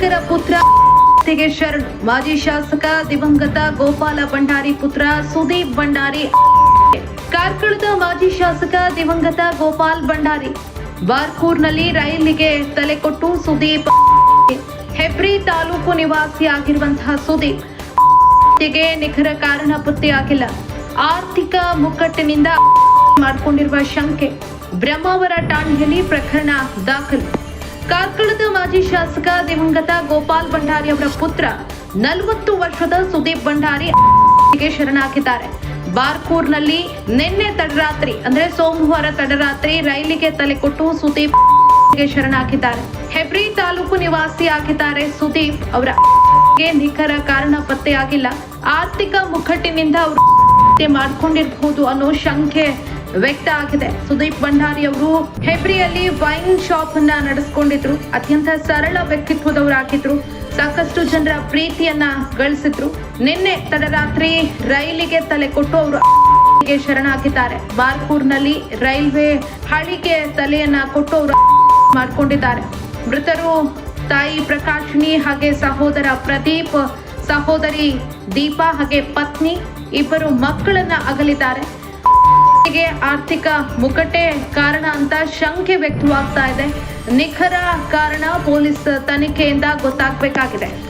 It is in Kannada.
ಶಾಸಕರ ಪುತ್ರ ಶರಣ್ ಮಾಜಿ ಶಾಸಕ ದಿವಂಗತ ಗೋಪಾಲ ಭಂಡಾರಿ ಪುತ್ರ ಸುದೀಪ್ ಭಂಡಾರಿ. ಕಾರ್ಕಳದ ಮಾಜಿ ಶಾಸಕ ದಿವಂಗತ ಗೋಪಾಲ್ ಭಂಡಾರಿ. ಬಾರ್ಕೂರ್ನಲ್ಲಿ ರೈಲಿಗೆ ತಲೆ ಕೊಟ್ಟು ಸುದೀಪ್. ಹೆಬ್ರಿ ತಾಲೂಕು ನಿವಾಸಿಯಾಗಿರುವಂತಹ ಸುದೀಪ್ ಹತ್ಯೆಗೆ ನಿಖರ ಕಾರಣ ಪತ್ತೆಯಾಗಿಲ್ಲ ಆರ್ಥಿಕ ಮುಕ್ಕಟ್ಟಿನಿಂದ ಮಾಡಿಕೊಂಡಿರುವ ಶಂಕೆ. ಬ್ರಹ್ಮಾವರ ಠಾಣೆಯಲ್ಲಿ ಪ್ರಕರಣ ದಾಖಲು. ಕಾರ್ಕಳದ ಮಾಜಿ ಶಾಸಕ ದಿವಂಗತ ಗೋಪಾಲ್ ಭಂಡಾರಿ ಅವರ ಪುತ್ರ ನಲವತ್ತು ವರ್ಷದ ಸುದೀಪ್ ಭಂಡಾರಿ ಶರಣಾಗಿದ್ದಾರೆ. ಬಾರ್ಕೂರ್ನಲ್ಲಿ ನಿನ್ನೆ ತಡರಾತ್ರಿ, ಅಂದ್ರೆ ಸೋಮವಾರ ತಡರಾತ್ರಿ ರೈಲಿಗೆ ತಲೆ ಕೊಟ್ಟು ಸುದೀಪ್ ಶರಣಾಗಿದ್ದಾರೆ. ಹೆಬ್ರಿ ತಾಲೂಕು ನಿವಾಸಿ ಆಗಿದ್ದಾರೆ ಸುದೀಪ್ ಅವರ ನಿಖರ ಕಾರಣ ಪತ್ತೆಯಾಗಿಲ್ಲ. ಆರ್ಥಿಕ ಮುಖಟ್ಟಿನಿಂದ ಅವರು ಮಾಡ್ಕೊಂಡಿರಬಹುದು ಅನ್ನೋ ಶಂಕೆ ವ್ಯಕ್ತ ಆಗಿದೆ. ಸುದೀಪ್ ಭಂಡಾರಿ ಅವರು ಹೆಬ್ರಿಯಲ್ಲಿ ವೈನ್ ಶಾಪ್ ಅನ್ನ ನಡೆಸ್ಕೊಂಡಿದ್ರು. ಅತ್ಯಂತ ಸರಳ ವ್ಯಕ್ತಿತ್ವದವರಾಗಿದ್ರು ಸಾಕಷ್ಟು ಜನರ ಪ್ರೀತಿಯನ್ನ ಗಳಿಸಿದ್ರು. ನಿನ್ನೆ ತಡರಾತ್ರಿ ರೈಲಿಗೆ ತಲೆ ಕೊಟ್ಟು ಅವರು ಶರಣಾಗಿದ್ದಾರೆ. ಬಾರ್ಪೂರ್ನಲ್ಲಿ ರೈಲ್ವೆ ಹಳಿಗೆ ತಲೆಯನ್ನ ಕೊಟ್ಟು ಅವರು ಮಾಡಿಕೊಂಡಿದ್ದಾರೆ. ಮೃತರು ತಾಯಿ ಪ್ರಕಾಶಿನಿ ಹಾಗೆ ಸಹೋದರ ಪ್ರದೀಪ್, ಸಹೋದರಿ ದೀಪಾ ಹಾಗೆ ಪತ್ನಿ, ಇಬ್ಬರು ಮಕ್ಕಳನ್ನ ಅಗಲಿದ್ದಾರೆ. ಆರ್ಥಿಕ ಮುಕಟೆ ಕಾರಣ ಅಂತ ಶಂಕೆ ವ್ಯಕ್ತವಾಗ್ತಾ ಇದೆ. ನಿಖರ ಕಾರಣ ಪೊಲೀಸ್ ತನಿಖೆಯಿಂದ ಗೊತ್ತಾಗಬೇಕಾಗಿದೆ.